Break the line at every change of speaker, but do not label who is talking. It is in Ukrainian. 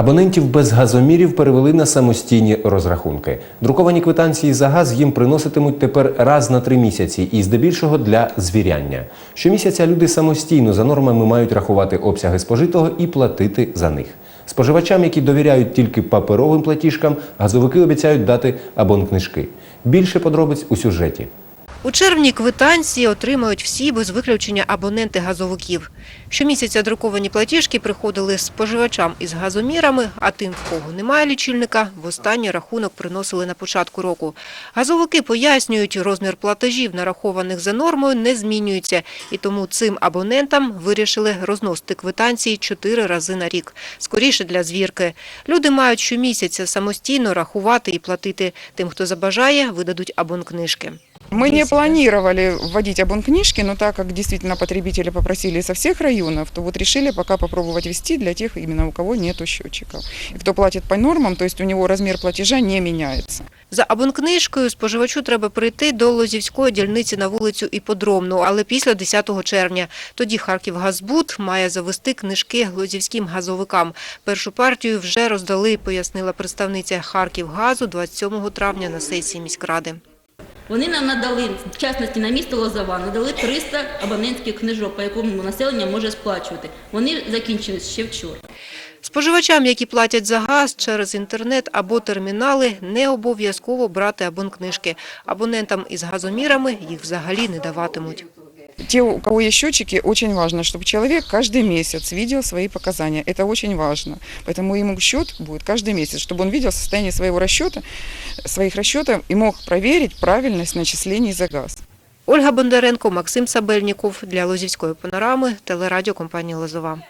Абонентів без газомірів перевели на самостійні розрахунки. Друковані квитанції за газ їм приноситимуть тепер раз на три місяці і здебільшого для звіряння. Щомісяця люди самостійно за нормами мають рахувати обсяги спожитого і платити за них. Споживачам, які довіряють тільки паперовим платіжкам, газовики обіцяють дати абонкнижки. Більше подробиць у сюжеті.
У червні квитанції отримають всі без виключення абоненти газовиків. Щомісяця друковані платіжки приходили споживачам із газомірами, а тим, в кого немає лічильника, в останній рахунок приносили на початку року. Газовики пояснюють, розмір платежів, нарахованих за нормою, не змінюється, і тому цим абонентам вирішили розносити квитанції чотири рази на рік. Скоріше для звірки. Люди мають щомісяця самостійно рахувати і платити. Тим, хто забажає, видадуть абонкнижки.
Мы не планировали вводить абонкнижки, но так как действительно потребители попросили со всех районов, то вот решили пока попробовать ввести для тех, именно у кого нету счетчиков. И кто платит по нормам, то есть у него размер платежа не меняется.
За абонкнижкою споживачу треба прийти до Лозівської дільниці на вулицю Іподромну, але після 10 червня. Тоді Харківгазбуд має завести книжки лозівським газовикам. Першу партію вже роздали, пояснила представниця Харківгазу 27 травня на сесії міськради.
Вони нам надали, в частності на місто Лозова, надали 300 абонентських книжок, по якому населення може сплачувати. Вони закінчились ще вчора.
Споживачам, які платять за газ через інтернет або термінали, не обов'язково брати абонкнижки. Абонентам із газомірами їх взагалі не даватимуть.
Те, у кого есть счетчики, очень важно, чтобы человек каждый месяц видел свои показания. Это очень важно. Поэтому ему счет будет каждый месяц, чтобы он видел состояние своего расчета, своих расчетов и мог проверить правильность начислений за газ.
Ольга Бондаренко, Максим Сабельніков для Лозівської панорами, телерадіокомпанія «Лозова».